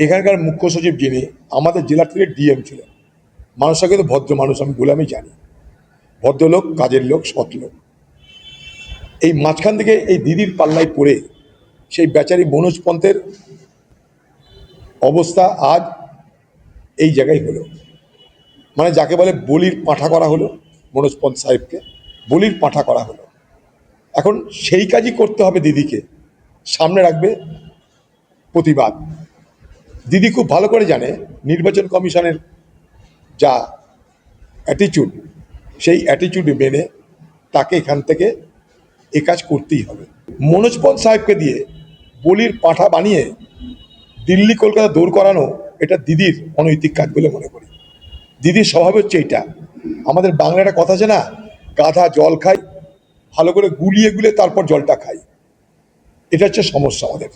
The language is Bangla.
এখানকার মুখ্য সচিব যিনি, আমাদের জেলা থেকে ডিএম ছিলেন। মানুষটা তো ভদ্র মানুষ, আমি বলে আমি জানি। ভদ্রলোক, কাজের লোক, সৎ লোক। এই মাঝখান থেকে এই দিদির পাল্লায় পড়ে সেই বেচারি মনোজ পন্থের অবস্থা আজ এই জায়গায় হলো। মানে যাকে বলে বলির পাঠা করা হলো মনোজ পন্থ সাহেবকে, বলির পাঠা করা হলো। এখন সেই কাজই করতে হবে দিদিকে। সামনে রাখবে প্রতিবাদ। দিদি খুব ভালো করে জানে, নির্বাচন কমিশনের যা অ্যাটিচিউড সেই অ্যাটিচিউড মেনে তাকে এখান থেকে এ কাজ করতেই হবে। মনোজ পন্থ সাহেবকে দিয়ে বলির পাঠা বানিয়ে দিল্লি কলকাতা দৌড় করানো এটা দিদির অনৈতিক কাজ বলে মনে করি। দিদির স্বভাব হচ্ছে এইটা। আমাদের বাংলা একটা কথা আছে না, গাধা জল খায় ভালো করে গুলিয়ে গুলে তারপর জলটা খাই। এটা হচ্ছে সমস্যা আমাদের।